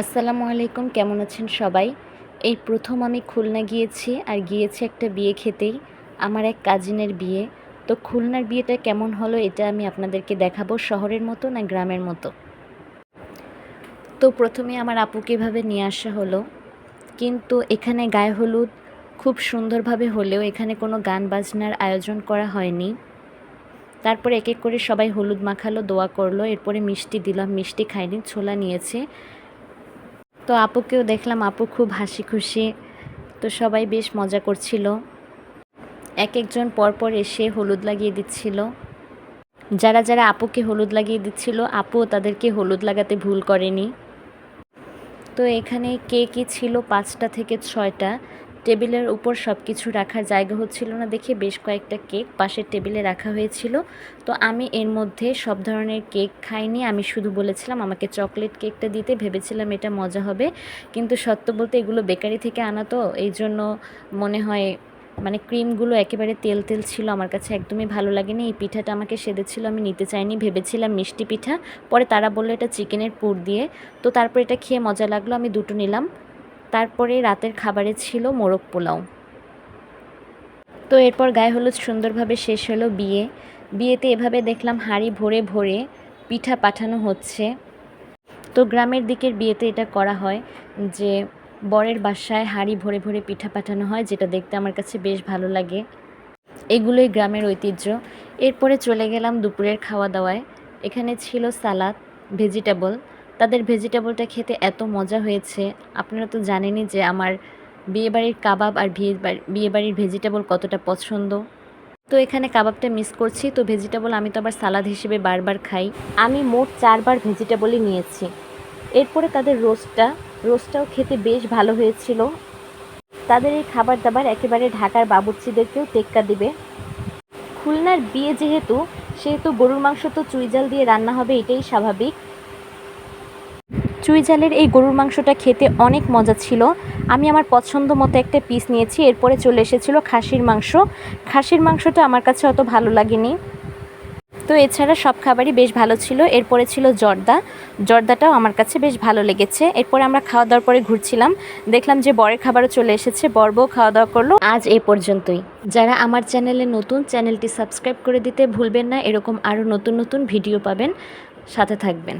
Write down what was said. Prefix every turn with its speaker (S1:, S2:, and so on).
S1: আসসালামু আলাইকুম, কেমন আছেন সবাই? এই প্রথম আমি খুলনা গিয়েছি আর গিয়েছি একটা বিয়ে খেতেই, আমার এক কাজিনের বিয়ে। তো খুলনার বিয়েটা কেমন হলো এটা আমি আপনাদেরকে দেখাবো শহরের মতো না গ্রামের মতো? তো প্রথমে আমার আপুকে এভাবে নিয়ে আসা হলো। কিন্তু এখানে গায়ে হলুদ, খুব সুন্দরভাবে হলেও এখানে কোনো গান বাজনার আয়োজন করা হয়নি। তারপর এক এক করে সবাই হলুদ মাখালো, দোয়া করল, এরপরে মিষ্টি দিলাম, মিষ্টি খাইনি, ছোলা নিয়েছে। তো আপুকেও দেখলাম, আপু খুব হাসি খুশি। তো সবাই বেশ মজা করছিল। এক একজন পরপর এসে হলুদ লাগিয়ে দিচ্ছিল। যারা যারা আপুকে হলুদ লাগিয়ে দিচ্ছিল, আপুও তাদেরকে হলুদ লাগাতে ভুল করেনি। তো এখানে কে কী ছিল পাঁচটা থেকে ছয়টা টেবিলের উপর সব কিছু রাখার জায়গা হচ্ছিল না দেখে বেশ কয়েকটা কেক পাশের টেবিলে রাখা হয়েছিল। তো আমি এর মধ্যে সব ধরনের কেক খাইনি। আমি শুধু বলেছিলাম, আমাকে চকলেট কেকটা দিতে। ভেবেছিলাম এটা মজা হবে। কিন্তু সত্য বলতে এগুলো বেকারি থেকে আনা তো, এই জন্য মনে হয় মানে ক্রিমগুলো একেবারে তেল তেল ছিল। আমার কাছে একদমই ভালো লাগেনি। এই পিঠাটা আমাকে সেদেছিল, আমি নিতে চাইনি। ভেবেছিলাম মিষ্টি পিঠা। পরে তারা বলল, এটা চিকেনের পুর দিয়ে। তো তারপর এটা খেয়ে মজা লাগল। আমি দুটো নিলাম। তারপরে রাতের খাবারে ছিল মোরগ পোলাও। তো এরপর গায়ে হলুদ সুন্দরভাবে শেষ হলো বিয়ে। বিয়েতে এভাবে দেখলাম হাঁড়ি ভরে ভরে পিঠা পাঠানো হচ্ছে। তো গ্রামের দিকের বিয়েতে এটা করা হয় যে, বরের বাসায় হাঁড়ি ভরে ভরে পিঠা পাঠানো হয়, যেটা দেখতে আমার কাছে বেশ ভালো লাগে। এগুলোই গ্রামের ঐতিহ্য। এরপরে চলে গেলাম দুপুরের খাওয়া দাওয়ায়। এখানে ছিল সালাদ, ভেজিটেবল তাদের ভেজিটেবলটা খেতে এত মজা হয়েছে। আপনারা তো জানেনই যে আমার বিয়েবাড়ির কাবাব আর বিয়ে বিয়েবাড়ির ভেজিটেবল কতটা পছন্দ। তো এখানে কাবাবটা মিস করছি। তো ভেজিটেবল আমি তো আবার সালাদ হিসেবে বারবার খাই। আমি মোট চারবার ভেজিটেবলই নিয়েছি। এরপরে তাদের রোস্টটা রোস্টটাও খেতে বেশ ভালো হয়েছিল। তাদের এই খাবার দাবার একেবারে ঢাকার বাবুর্চিদেরকেও টেক্কা দিবে। খুলনার বিয়ে যেহেতু, সেহেতু গরুর মাংস তো চুইজাল দিয়ে রান্না হবে, এটাই স্বাভাবিক। চুইজালের এই গরুর মাংসটা খেতে অনেক মজা ছিল। আমি আমার পছন্দ মতো একটা পিস নিয়েছি, এরপরে চলে এসেছিল খাসির মাংস। খাসির মাংসটা আমার কাছে অত ভালো লাগেনি। তো এছাড়া সব খাবারই বেশ ভালো ছিল। এরপরে ছিল জর্দা। জর্দাটাও আমার কাছে বেশ ভালো লেগেছে। এরপরে আমরা খাওয়া দাওয়ার পরে ঘুরছিলাম। দেখলাম যে বরের খাবারও চলে এসেছে। বরবও খাওয়া দাওয়া করল। আজ এই পর্যন্তই। যারা আমার চ্যানেলে নতুন, চ্যানেলটি সাবস্ক্রাইব করে দিতে ভুলবেন না। এরকম আরও নতুন নতুন ভিডিও পাবেন। সাথে থাকবেন।